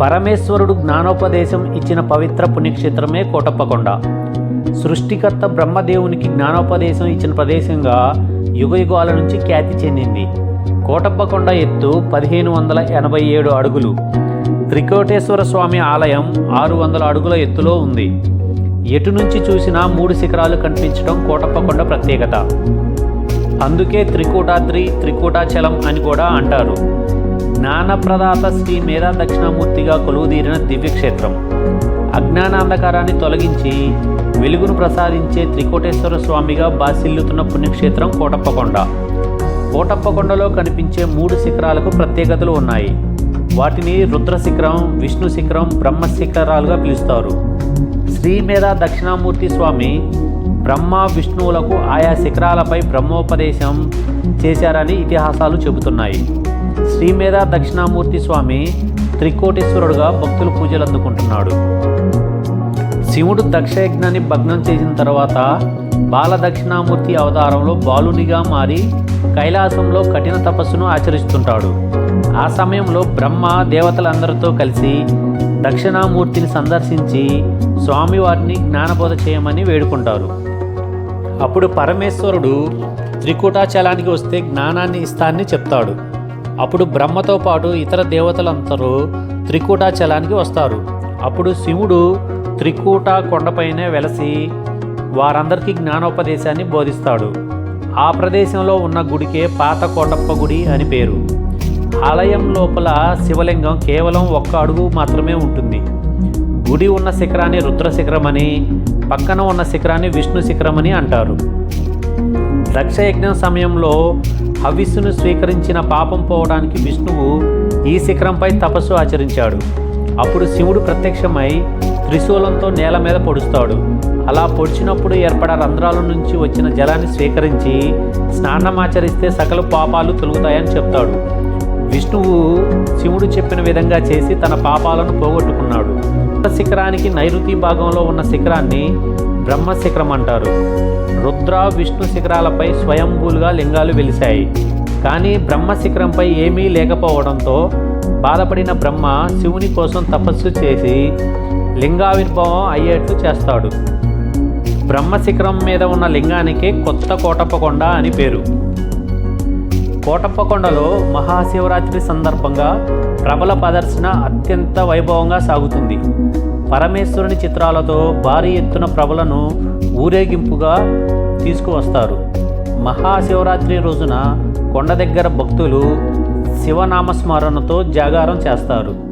పరమేశ్వరుడు జ్ఞానోపదేశం ఇచ్చిన పవిత్ర పుణ్యక్షేత్రమే కోటప్పకొండ. సృష్టికర్త బ్రహ్మదేవునికి జ్ఞానోపదేశం ఇచ్చిన ప్రదేశంగా యుగయుగాల నుంచి ఖ్యాతి చెందింది. కోటప్పకొండ ఎత్తు పదిహేను వందల ఎనభై ఏడు అడుగులు. త్రికోటేశ్వర స్వామి ఆలయం ఆరు వందల అడుగుల ఎత్తులో ఉంది. ఎటు నుంచి చూసినా మూడు శిఖరాలు కనిపించడం కోటప్పకొండ ప్రత్యేకత. అందుకే త్రికూటాద్రి త్రికూటాచలం అని కూడా అంటారు. జ్ఞానప్రదాత శ్రీ మేధా దక్షిణామూర్తిగా కొలువుదీరిన దివ్యక్షేత్రం. అజ్ఞానాంధకారాన్ని తొలగించి వెలుగును ప్రసాదించే త్రికోటేశ్వర స్వామిగా బాసిల్లుతున్న పుణ్యక్షేత్రం కోటప్పకొండ. కోటప్పకొండలో కనిపించే మూడు శిఖరాలకు ప్రత్యేకతలు ఉన్నాయి. వాటిని రుద్ర శిఖరం విష్ణు శిఖరం బ్రహ్మ శిఖరాలుగా పిలుస్తారు. శ్రీ మేధా దక్షిణామూర్తి స్వామి బ్రహ్మ విష్ణువులకు ఆయా శిఖరాలపై బ్రహ్మోపదేశం చేశారని ఇతిహాసాలు చెబుతున్నాయి. శ్రీమేధ దక్షిణామూర్తి స్వామి త్రికోటేశ్వరుడుగా భక్తులు పూజలు అందుకుంటున్నాడు శివుడు దక్షయజ్ఞాన్ని భగ్నం చేసిన తర్వాత బాల దక్షిణామూర్తి అవతారంలో బాలునిగా మారి కైలాసంలో కఠిన తపస్సును ఆచరిస్తుంటాడు. ఆ సమయంలో బ్రహ్మ దేవతలందరితో కలిసి దక్షిణామూర్తిని సందర్శించి స్వామివారిని జ్ఞానబోధ చేయమని వేడుకుంటారు. అప్పుడు పరమేశ్వరుడు త్రికూటాచలానికి వస్తే జ్ఞానాన్ని ఇస్తానని చెప్తాడు. అప్పుడు బ్రహ్మతో పాటు ఇతర దేవతలందరూ త్రికూటాచలానికి వస్తారు. అప్పుడు శివుడు త్రికూట కొండపైనే వెలసి వారందరికీ జ్ఞానోపదేశాన్ని బోధిస్తాడు. ఆ ప్రదేశంలో ఉన్న గుడికే పాత కోటప్ప గుడి అని పేరు. ఆలయం లోపల శివలింగం కేవలం ఒక్క అడుగు మాత్రమే ఉంటుంది. గుడి ఉన్న శిఖరాన్ని రుద్ర శిఖరమని పక్కన ఉన్న శిఖరాన్ని విష్ణు శిఖరమని అంటారు. దక్షయజ్ఞం సమయంలో హవిస్సును స్వీకరించిన పాపం పోవడానికి విష్ణువు ఈ శిఖరంపై తపస్సు ఆచరించాడు. అప్పుడు శివుడు ప్రత్యక్షమై త్రిశూలంతో నేల మీద పొడుస్తాడు. అలా పొడిచినప్పుడు ఏర్పడ రంధ్రాల నుంచి వచ్చిన జలాన్ని స్వీకరించి స్నానమాచరిస్తే సకల పాపాలు తొలుగుతాయని చెప్తాడు. విష్ణువు శివుడు చెప్పిన విధంగా చేసి తన పాపాలను పోగొట్టుకున్నాడు. శిఖరానికి నైరుతి భాగంలో ఉన్న శిఖరాన్ని బ్రహ్మ శిఖరం అంటారు. రుద్ర విష్ణు శిఖరాలపై స్వయంభూలుగా లింగాలు వెలిశాయి. కానీ బ్రహ్మ శిఖరంపై ఏమీ లేకపోవడంతో బాధపడిన బ్రహ్మ శివుని కోసం తపస్సు చేసి లింగావిర్భావం అయ్యేట్లు చేస్తాడు. బ్రహ్మ శిఖరం మీద ఉన్న లింగానికి కొత్త కోటప్పకొండ అని పేరు. కోటప్పకొండలో మహాశివరాత్రి సందర్భంగా ప్రబల ప్రదర్శన అత్యంత వైభవంగా సాగుతుంది. పరమేశ్వరుని చిత్రాలతో భారీ ఎత్తున ప్రభలను ఊరేగింపుగా తీసుకువస్తారు. మహాశివరాత్రి రోజున కొండ దగ్గర భక్తులు శివనామస్మరణతో జాగారం చేస్తారు.